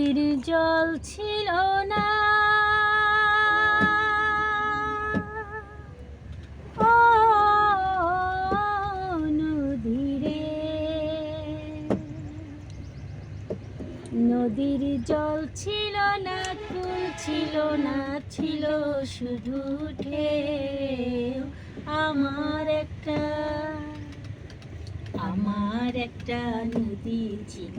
জল ছিল না। নদীরে, নদীর জল ছিল না, কুল ছিল না, ছিল শুধু ঢেউ। আমার একটা আমার একটা নদী ছিল।